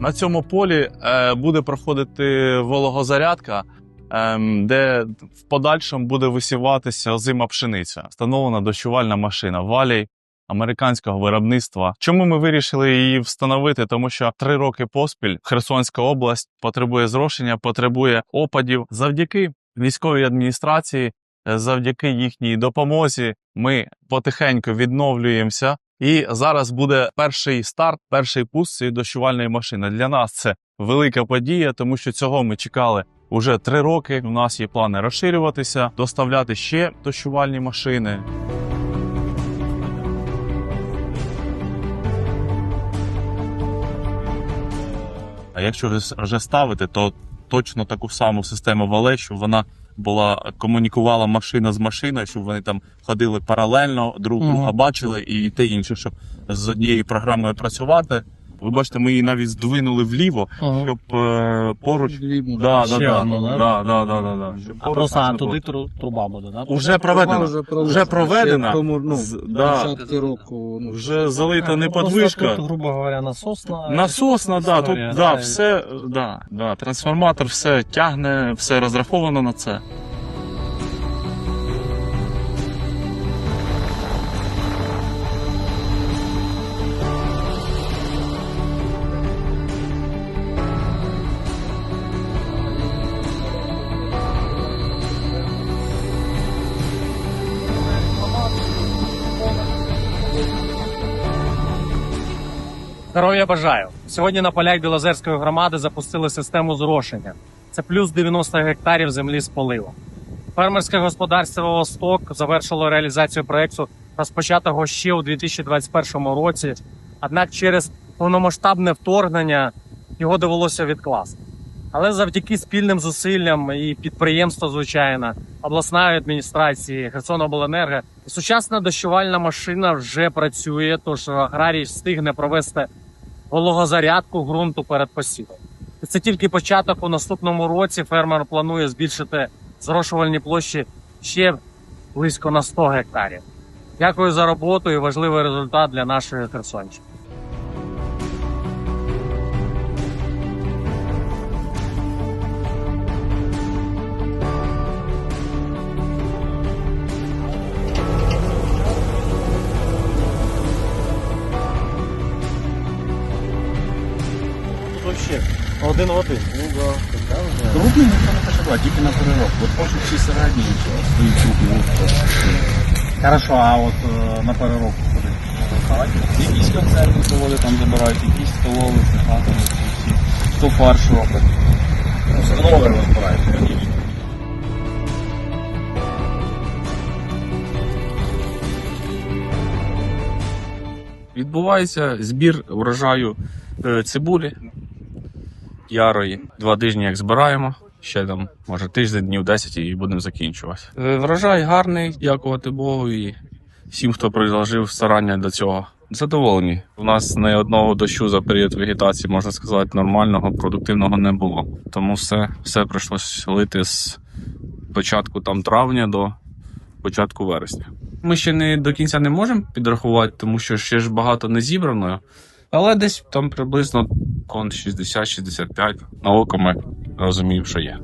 На цьому полі е, буде проходити вологозарядка, ем, де в подальшому буде висіватися озима пшениця. Встановлена дощувальна машина Валій американського виробництва. Чому ми вирішили її встановити? Тому що три роки поспіль Херсонська область потребує зрошення, потребує опадів. Завдяки військовій адміністрації, завдяки їхній допомозі, ми потихеньку відновлюємося. І зараз буде перший старт, перший пуск цієї дощувальної машини. Для нас це велика подія, тому що цього ми чекали уже три роки. У нас є плани розширюватися, доставляти ще дощувальні машини. А якщо вже- ставити, то точно таку саму систему вале, щоб вона була комунікувала машина з машиною, щоб вони там ходили паралельно, друг друга бачили і те інше, щоб з однією програмою працювати. Ви бачите, ми її навіть здвинули вліво, щоб е, поруч. Да, да, Ще да, одну, да? да, да, да, да, да. Щоб А поруч просто а не було. туди тру- труба буде, так? Уже проведено. Вже проведена. Тому, ну, З- да. початки року, ну, Вже залита не Просто подвижка. Тут, грубо говоря, насосна. Насосна, да, тут історія, да, все, да, да, трансформатор все тягне, все розраховано на це. Здоров'я бажаю. Сьогодні на полях Білозерської громади запустили систему зрошення. Це плюс 90 гектарів землі з поливом. Фермерське господарство Восток завершило реалізацію проєкту, розпочатого ще у 2021 році. Однак через повномасштабне вторгнення його довелося відкласти. Але завдяки спільним зусиллям і підприємства, звичайно, обласної адміністрації, Херсонобленерго, сучасна дощувальна машина вже працює, тож аграрій встигне провести вологозарядку ґрунту перед посівом. Це тільки початок. У наступному році фермер планує збільшити зрошувальні площі ще близько на 100 гектарів. Дякую за роботу і важливий результат для нашої Херсонщини. Один один. Ну, да. Другий ніхто не пошла, тільки на переробку. От пошук всі середні, свої круги. Хорошо, а от е, на переробку куди? Якісь концерти заводи там забирають, якісь столові, хати, всі. Хто фарш робить. Ну, столові розбирають, звісно. Відбувається збір врожаю е, цибулі ярої. Два тижні як збираємо. Ще там, може, тиждень, днів 10 і будемо закінчувати. Е, Врожай гарний, дякувати Богу і всім, хто приложив старання до цього. Задоволені. У нас не одного дощу за період вегетації, можна сказати, нормального, продуктивного не було. Тому все, все прийшлось лити з початку там травня до початку вересня. Ми ще не до кінця не можемо підрахувати, тому що ще ж багато не зібрано. Але десь там приблизно кон 60-65 на око ми що є.